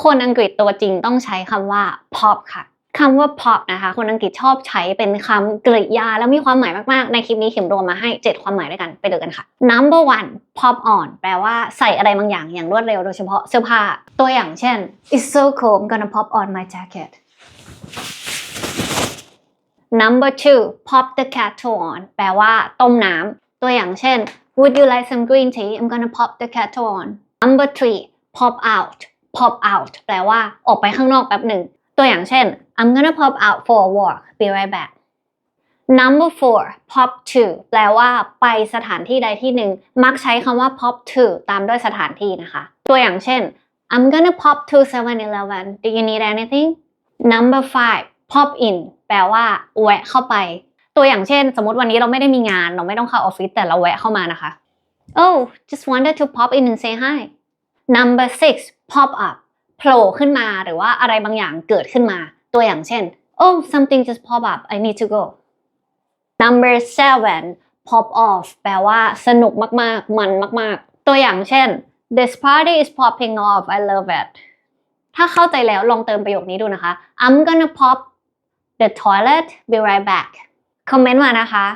คนอังกฤษตัวจริงต้องใช้คำว่า pop ค่ะคำว่า pop นะคะ คนอังกฤษชอบใช้เป็นคำกริยาแล้วมีความหมายมากๆ ในคลิปนี้เข็มรวมมาให้ 7 ความหมายด้วยกันไปดูกันค่ะ number one pop on แปลว่าใส่อะไรบางอย่างอย่างรวดเร็วโดยเฉพาะเสื้อผ้า ตัวอย่างเช่น it's so cold I'm gonna pop on my jacket number two pop the kettle on แปลว่าต้มน้ำตัวอย่างเช่น would you like some green tea I'm gonna pop the kettle on number three pop out pop out แปลว่าออกไปข้างนอกแป๊บหนึ่ง ตัวอย่างเช่น I'm gonna pop out for a walk be right back number four pop to แปลว่าไปสถานที่ใดที่หนึ่ง มักใช้คำว่า pop to ตามด้วยสถานที่นะคะ ตัวอย่างเช่น I'm gonna pop to 7-Eleven do you need anything number five pop in แปลว่าแวะเข้าไป ตัวอย่างเช่น สมมติวันนี้เราไม่ได้มีงาน เราไม่ต้องเข้าออฟฟิศแต่เราแวะเข้ามานะคะ Oh just wanted to pop in and say hi number six pop up โผล่ขึ้นมาหรือว่าอะไรบางอย่างเกิดขึ้นมา ตัวอย่างเช่น Oh something just pop up I need to go number seven pop off แปลว่าสนุกมากๆ มันมากๆ ตัวอย่างเช่น This party is popping off I love it ถ้าเข้าใจแล้วลองเติมประโยคนี้ดูนะคะ I'm gonna pop the toilet be right back คอมเมนต์มานะคะ